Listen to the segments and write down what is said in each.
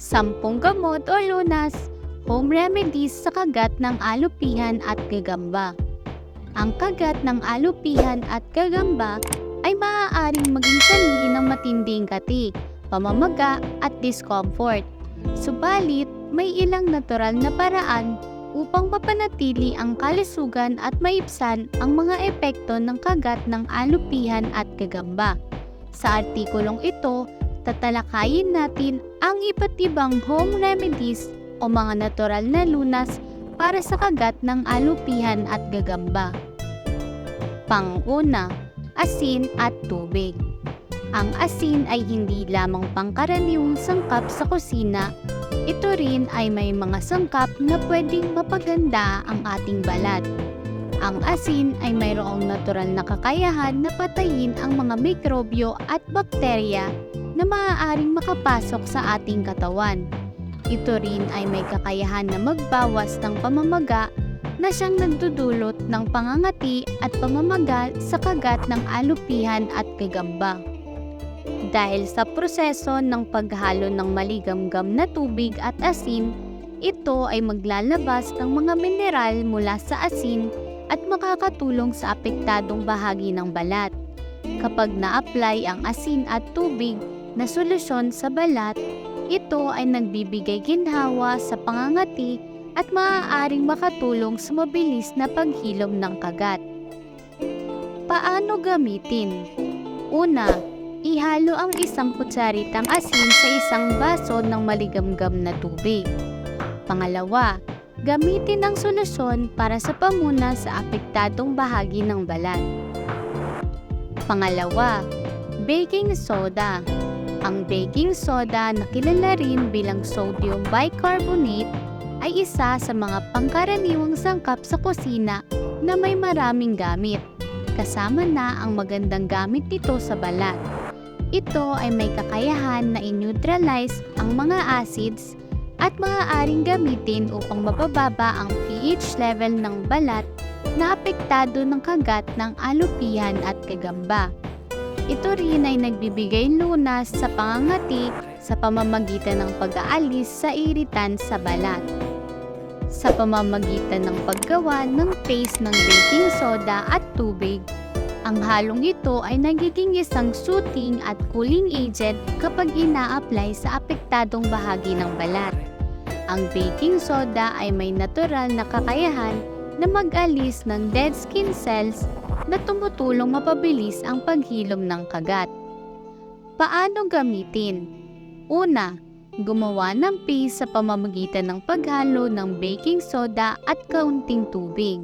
Sampung gamot o lunas, home remedies sa kagat ng alupihan at gagamba. Ang kagat ng alupihan at gagamba ay maaaring maging sanhi ng matinding kati, pamamaga at discomfort. Subalit, may ilang natural na paraan upang mapanatili ang kalusugan at maibsan ang mga epekto ng kagat ng alupihan at gagamba. Sa artikulong ito, tatalakayin natin ang iba't ibang home remedies o mga natural na lunas para sa kagat ng alupihan at gagamba. Panguna, asin at tubig. Ang asin ay hindi lamang pangkaraniwang sangkap sa kusina, ito rin ay may mga sangkap na pwedeng mapaganda ang ating balat. Ang asin ay mayroong natural na kakayahan na patayin ang mga mikrobyo at bakterya na maaaring makapasok sa ating katawan. Ito rin ay may kakayahan na magbawas ng pamamaga na siyang nagdudulot ng pangangati at pamamaga sa kagat ng alupihan at gagamba. Dahil sa proseso ng paghalo ng maligamgam na tubig at asin, ito ay maglalabas ng mga mineral mula sa asin at makakatulong sa apektadong bahagi ng balat. Kapag na-apply ang asin at tubig na solusyon sa balat, ito ay nagbibigay ginhawa sa pangangati at maaaring makatulong sa mabilis na paghilom ng kagat. Paano gamitin? Una, ihalo ang isang kutsaritang asin sa isang baso ng maligamgam na tubig. Pangalawa, gamitin ang solusyon para sa pamuna sa apektadong bahagi ng balat. Pangalawa, baking soda. Ang baking soda na kilala rin bilang sodium bicarbonate ay isa sa mga pangkaraniwang sangkap sa kusina na may maraming gamit. Kasama na ang magandang gamit nito sa balat. Ito ay may kakayahan na i-neutralize ang mga acids at maaaring gamitin upang mapababa ang pH level ng balat na apektado ng kagat ng alupihan at kagamba. Ito rin ay nagbibigay lunas sa pangangati sa pamamagitan ng pag-aalis sa iritan sa balat. Sa pamamagitan ng paggawa ng paste ng baking soda at tubig, ang halong ito ay nagiging isang soothing at cooling agent kapag ina-apply sa apektadong bahagi ng balat. Ang baking soda ay may natural na kakayahan na mag-alis ng dead skin cells na tumutulong mapabilis ang paghilom ng kagat. Paano gamitin? Una, gumawa ng paste sa pamamagitan ng paghalo ng baking soda at kaunting tubig.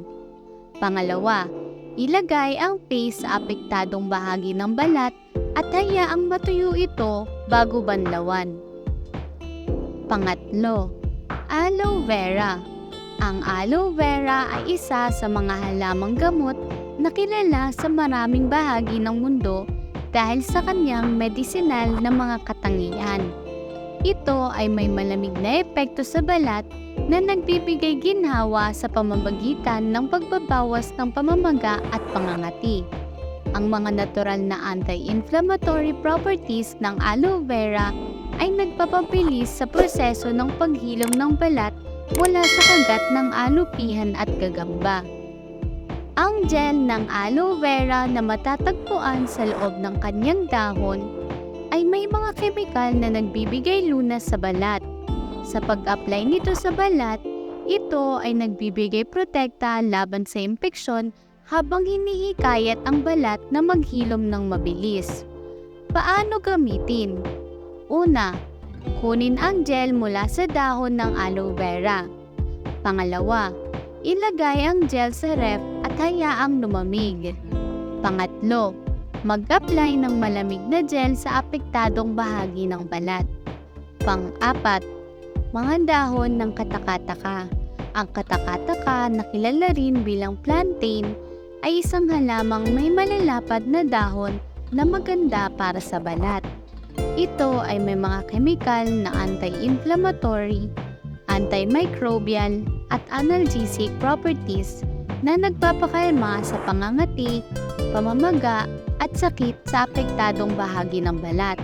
Pangalawa, ilagay ang paste sa apektadong bahagi ng balat at hayaang matuyo ito bago banlawan. Pangatlo, aloe vera. Ang aloe vera ay isa sa mga halamang gamot na kilala sa maraming bahagi ng mundo dahil sa kanyang medicinal na mga katangian. Ito ay may malamig na epekto sa balat na nagbibigay ginhawa sa pamamagitan ng pagbabawas ng pamamaga at pangangati. Ang mga natural na anti-inflammatory properties ng aloe vera ay nagpapabilis sa proseso ng paghilom ng balat mula sa kagat ng alupihan at gagamba. Ang gel ng aloe vera na matatagpuan sa loob ng kanyang dahon ay may mga kemikal na nagbibigay lunas sa balat. Sa pag-apply nito sa balat, ito ay nagbibigay protekta laban sa impeksyon habang hinihikayat ang balat na maghilom ng mabilis. Paano gamitin? Una, kunin ang gel mula sa dahon ng aloe vera. Pangalawa, ilagay ang gel sa ref hayaang lumamig. Pangatlo, mag-apply ng malamig na gel sa apektadong bahagi ng balat. Pang-apat, mga dahon ng katakataka. Ang katakataka na kilala rin bilang plantain ay isang halamang may malalapad na dahon na maganda para sa balat. Ito ay may mga kemikal na anti-inflammatory, antimicrobial at analgesic properties na nagpapakalma sa pangangati, pamamaga at sakit sa apektadong bahagi ng balat.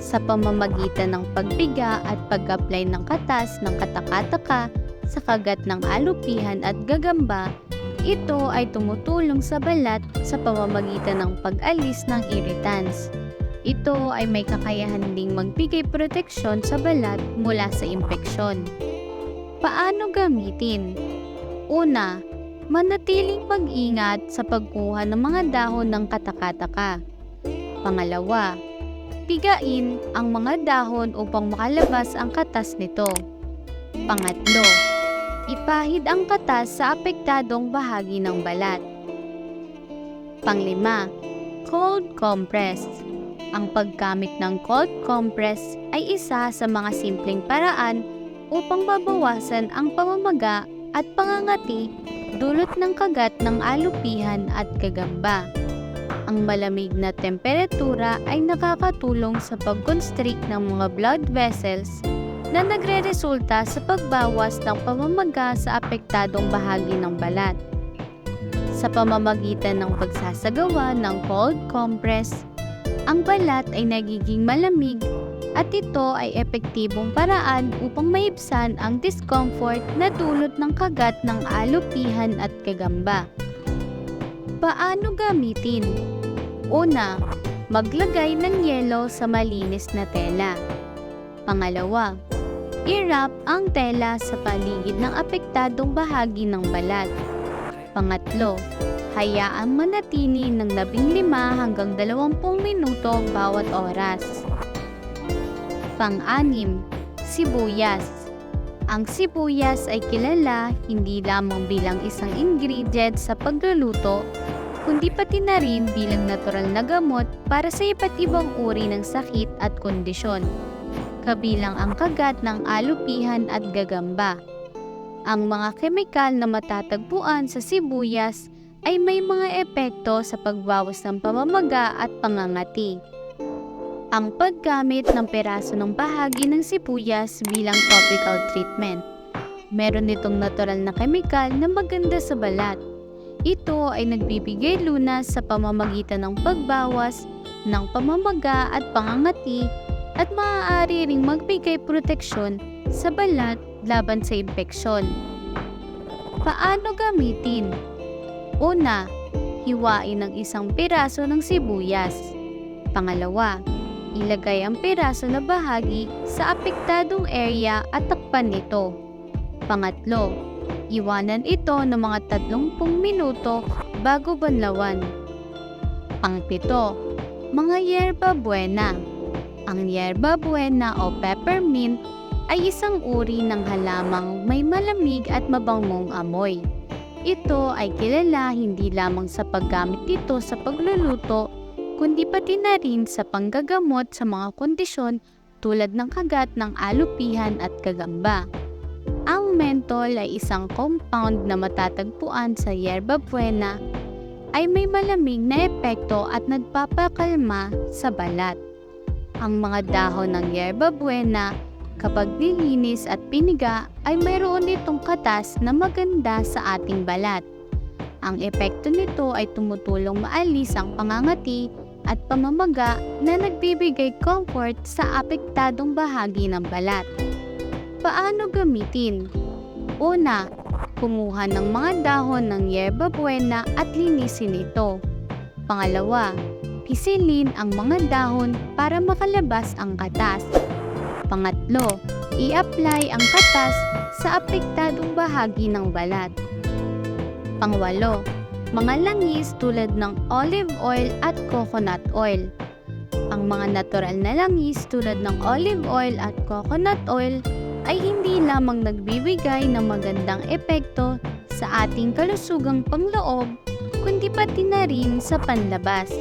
Sa pamamagitan ng pagbiga at pag-apply ng katas ng katakataka sa kagat ng alupihan at gagamba, ito ay tumutulong sa balat sa pamamagitan ng pag-alis ng irritants. Ito ay may kakayahan ding magbigay proteksyon sa balat mula sa impeksyon. Paano gamitin? Una, manatiling mag-ingat sa pagkuha ng mga dahon ng katakataka. Pangalawa, pigain ang mga dahon upang makalabas ang katas nito. Pangatlo, ipahid ang katas sa apektadong bahagi ng balat. Panglima, cold compress. Ang paggamit ng cold compress ay isa sa mga simpleng paraan upang mabawasan ang pamamaga at pangangati dulot ng kagat ng alupihan at gagamba. Ang malamig na temperatura ay nakakatulong sa pag-constrict ng mga blood vessels na nagre-resulta sa pagbawas ng pamamaga sa apektadong bahagi ng balat. Sa pamamagitan ng pagsasagawa ng cold compress, ang balat ay nagiging malamig at ito ay epektibong paraan upang maibsan ang discomfort na dulot ng kagat ng alupihan at kagamba. Paano gamitin? Una, maglagay ng yelo sa malinis na tela. Pangalawa, i-wrap ang tela sa paligid ng apektadong bahagi ng balat. Pangatlo, hayaan manatili ng 15 hanggang 20 minuto bawat oras. Pang-anim, sibuyas. Ang sibuyas ay kilala hindi lamang bilang isang ingredient sa pagluluto, kundi pati na rin bilang natural na gamot para sa iba't ibang uri ng sakit at kondisyon, kabilang ang kagat ng alupihan at gagamba. Ang mga kemikal na matatagpuan sa sibuyas ay may mga epekto sa pagbawas ng pamamaga at pangangati. Ang paggamit ng peraso ng bahagi ng sibuyas bilang topical treatment. Meron nitong natural na kemikal na maganda sa balat. Ito ay nagbibigay lunas sa pamamagitan ng pagbawas ng pamamaga at pangangati at maaari ring magbigay proteksyon sa balat laban sa impeksyon. Paano gamitin? Una, hiwain ang isang piraso ng sibuyas. Pangalawa, ilagay ang piraso na bahagi sa apektadong area at takpan nito. Pangatlo, iwanan ito ng mga 30 minuto bago banlawan. Pangpito, mga yerba buena. Ang yerba buena o peppermint ay isang uri ng halamang may malamig at mabangong amoy. Ito ay kilala hindi lamang sa paggamit nito sa pagluluto, kundi pati na rin sa panggagamot sa mga kondisyon tulad ng kagat ng alupihan at kagamba. Ang menthol ay isang compound na matatagpuan sa yerba buena ay may malamig na epekto at nagpapakalma sa balat. Ang mga dahon ng yerba buena kapag nilinis at piniga ay mayroon nitong katas na maganda sa ating balat. Ang epekto nito ay tumutulong maalis ang pangangati at pamamaga na nagbibigay comfort sa apektadong bahagi ng balat. Paano gamitin? Una, kumuha ng mga dahon ng yerba buena at linisin ito. Pangalawa, pisilin ang mga dahon para makalabas ang katas. Pangatlo, i-apply ang katas sa apektadong bahagi ng balat. Pangwalo, mga langis tulad ng olive oil at coconut oil. Ang mga natural na langis tulad ng olive oil at coconut oil ay hindi lamang nagbibigay ng magandang epekto sa ating kalusugang pangloob, kundi pati na rin sa panlabas.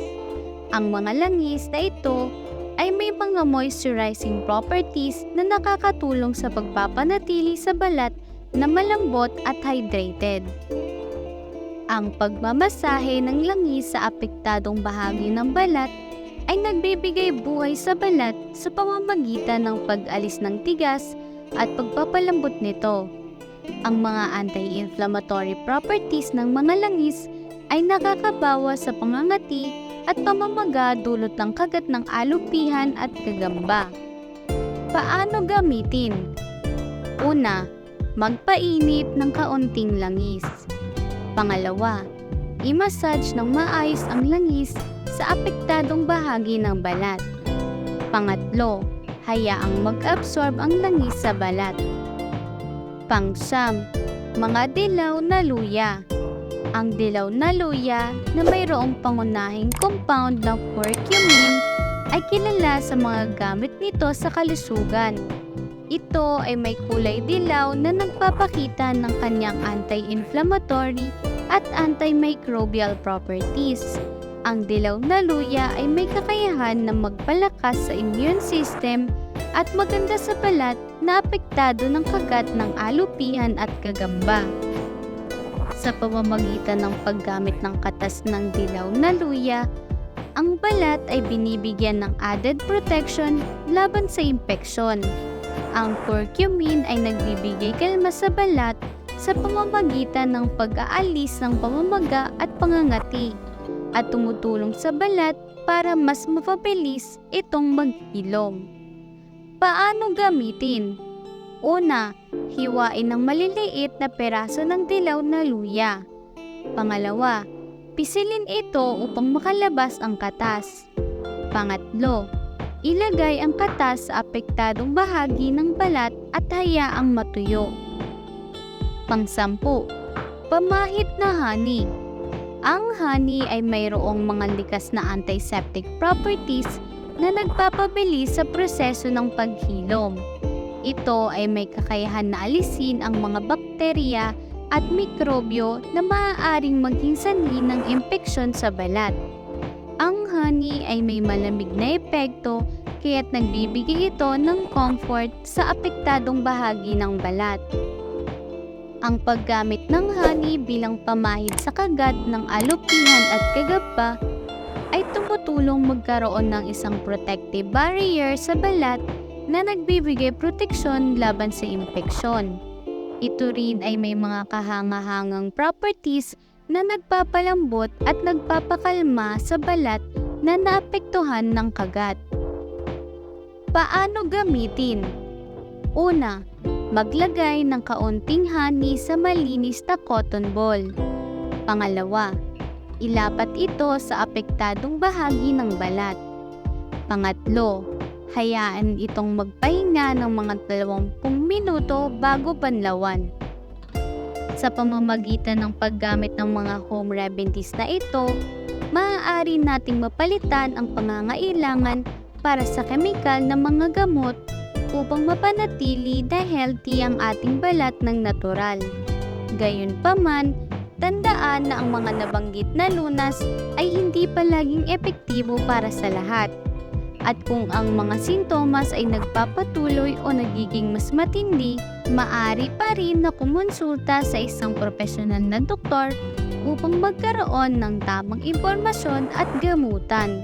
Ang mga langis na ito ay may mga moisturizing properties na nakakatulong sa pagpapanatili sa balat na malambot at hydrated. Ang pagmamasahe ng langis sa apektadong bahagi ng balat ay nagbibigay buhay sa balat sa pamamagitan ng pag-alis ng tigas at pagpapalambot nito. Ang mga anti-inflammatory properties ng mga langis ay nakakabawas sa pangangati at pamamaga dulot ng kagat ng alupihan at kagamba. Paano gamitin? Una, magpainit ng kaunting langis. Pangalawa, i-massage ng maayos ang langis sa apektadong bahagi ng balat. Pangatlo, hayaang mag-absorb ang langis sa balat. Pangsyam, mga dilaw na luya. Ang dilaw na luya na mayroong pangunahing compound ng curcumin ay kilala sa mga gamit nito sa kalusugan. Ito ay may kulay dilaw na nagpapakita ng kanyang anti-inflammatory at antimicrobial properties. Ang dilaw na luya ay may kakayahan na magpalakas sa immune system at maganda sa balat na apektado ng kagat ng alupihan at kagamba. Sa pamamagitan ng paggamit ng katas ng dilaw na luya, ang balat ay binibigyan ng added protection laban sa impeksyon. Ang curcumin ay nagbibigay kalma sa balat sa pamamagitan ng pag-aalis ng pamamaga at pangangati at tumutulong sa balat para mas mapabilis itong maghilom. Paano gamitin? Una, hiwain ng maliliit na peraso ng dilaw na luya. Pangalawa, pisilin ito upang makalabas ang katas. Pangatlo, ilagay ang katas sa apektadong bahagi ng balat at hayaang matuyo. Pangsampu, pamahit na honey. Ang honey ay mayroong mga likas na antiseptic properties na nagpapabilis sa proseso ng paghilom. Ito ay may kakayahan na alisin ang mga bakterya at mikrobyo na maaaring maging sanhi ng impeksyon sa balat. Honey ay may malamig na epekto kaya't nagbibigay ito ng comfort sa apektadong bahagi ng balat. Ang paggamit ng honey bilang pamahid sa kagat ng alupihan at kagaba ay tumutulong magkaroon ng isang protective barrier sa balat na nagbibigay proteksyon laban sa impeksyon. Ito rin ay may mga kahangahangang properties na nagpapalambot at nagpapakalma sa balat na naapektuhan ng kagat. Paano gamitin? Una, maglagay ng kaunting honey sa malinis na cotton ball. Pangalawa, ilapat ito sa apektadong bahagi ng balat. Pangatlo, hayaan itong magpahinga ng mga 20 minuto bago panlawan. Sa pamamagitan ng paggamit ng mga home remedies na ito, maaari nating mapalitan ang pangangailangan para sa kemikal na mga gamot upang mapanatili na healthy ang ating balat ng natural. Gayunpaman, tandaan na ang mga nabanggit na lunas ay hindi palaging epektibo para sa lahat. At kung ang mga sintomas ay nagpapatuloy o nagiging mas matindi, maari pa rin na kumonsulta sa isang profesional na doktor upang magkaroon ng tamang impormasyon at gamutan.